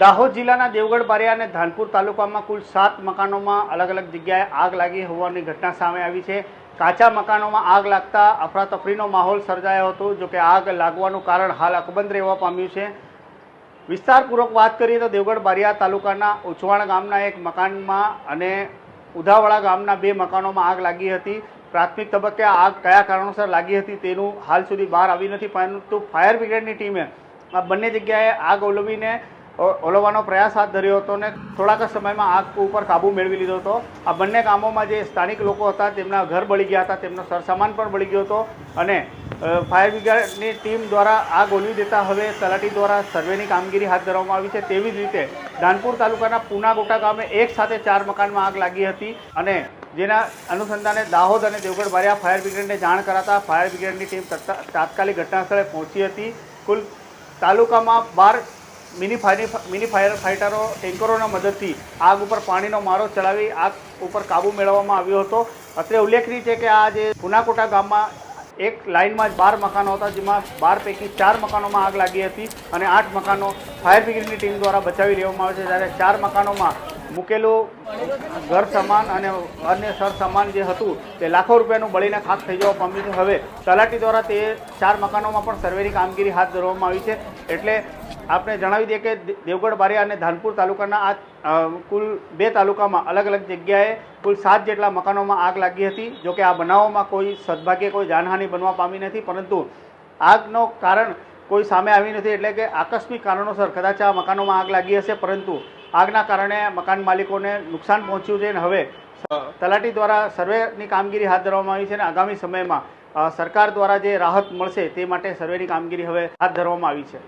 દાહોદ જિલ્લાના દેવગઢ બારિયા અને ધાનપુર તાલુકામાં કુલ સાત મકાનોમાં અલગ અલગ જગ્યાએ આગ લાગી હોવાની ઘટના સામે આવી છે. કાચા મકાનોમાં આગ લાગતા અફરાતફરીનો માહોલ સર્જાયો હતો જોકે આગ લાગવાનું કારણ હાલ અકબંધ રહેવા પામ્યું છે. વિસ્તારપૂર્વક વાત કરીએ તો દેવગઢ બારિયા તાલુકાના ઉછવાણ ગામના એક મકાનમાં અને ઉધાવાળા ગામના બે મકાનોમાં આગ લાગી હતી. પ્રાથમિક તબક્કે આગ કયા કારણોસર લાગી હતી તેનું હાલ સુધી બહાર આવી નથી, પરંતુ ફાયર બ્રિગેડની ટીમે આ બંને જગ્યાએ આગ ઓલવીને ઓલવવાનો પ્રયાસ હાથ ધર્યો હતો ને થોડાક સમયમાં આગ ઉપર કાબૂ મેળવી લીધો હતો. આ બંને કામોમાં જે સ્થાનિક લોકો હતા તેમના ઘર બળી ગયા હતા, તેમનો સરસામાન પણ બળી ગયો હતો અને ફાયર બ્રિગેડની ટીમ દ્વારા આગ ઓલવી દેતા હવે તલાટી દ્વારા સર્વેની કામગીરી હાથ ધરવામાં આવી છે. તેવી જ રીતે ધાનપુર તાલુકાના પુનાગોટા ગામે એક સાથે ચાર મકાનમાં આગ લાગી હતી અને જેના અનુસંધાને દાહોદ અને દેવગઢ બારિયા ફાયર બ્રિગેડને જાણ કરાતા ફાયર બ્રિગેડની ટીમ તત્કા- તાત્કાલિક ઘટનાસ્થળે પહોંચી હતી. કુલ તાલુકામાં બાર મિની ફાયર મિની ફાયર ફાઇટરો ટેન્કરોના મદદથી આગ ઉપર પાણીનો મારો ચલાવી આગ ઉપર કાબૂ મેળવવામાં આવ્યો હતો. અત્રે ઉલ્લેખનીય છે કે આ જે પુનાકોટા ગામમાં એક લાઇનમાં જ બાર મકાનો હતા, જેમાં બાર પૈકી ચાર મકાનોમાં આગ લાગી હતી અને આઠ મકાનો ફાયર બ્રિગેડની ટીમ દ્વારા બચાવી લેવામાં આવે છે. જ્યારે ચાર મકાનોમાં મૂકેલું ઘર સામાન અને અન્ય સર સામાન જે હતું, તે લાખો રૂપિયાનું બળીને ખાક થઈ જવા પામ્યું છે. હવે, તલાટી દ્વારા તે ચાર મકાનોમાં પણ સર્વેની કામગીરી હાથ ધરવામાં આવી છે. એટલે આપણે જણાવી દઈએ કે દેવગઢ, બારિયા અને ધાનપુર તાલુકાના આ કુલ બે તાલુકામાં અલગ અલગ જગ્યાએ કુલ સાત જેટલા મકાનોમાં આગ લાગી હતી જોકે આ બનાવોમાં કોઈ સદભાગ્યે કોઈ જાનહાનિ બનવા પામી નથી, પરંતુ આગનો કારણ કોઈ સામે આવી નથી, એટલે કે આકસ્મિક કારણોસર કદાચ આ મકાનોમાં આગ લાગી હશે, પરંતુ આગના કારણે મકાન માલિકોને નુકસાન પહોંચ્યું છે અને હવે તલાટી દ્વારા સર્વેની કામગીરી હાથ ધરવામાં આવી છે અને આગામી સમયમાં સરકાર દ્વારા જે રાહત મળશે તે માટે સર્વેની કામગીરી હવે હાથ ધરવામાં આવી છે.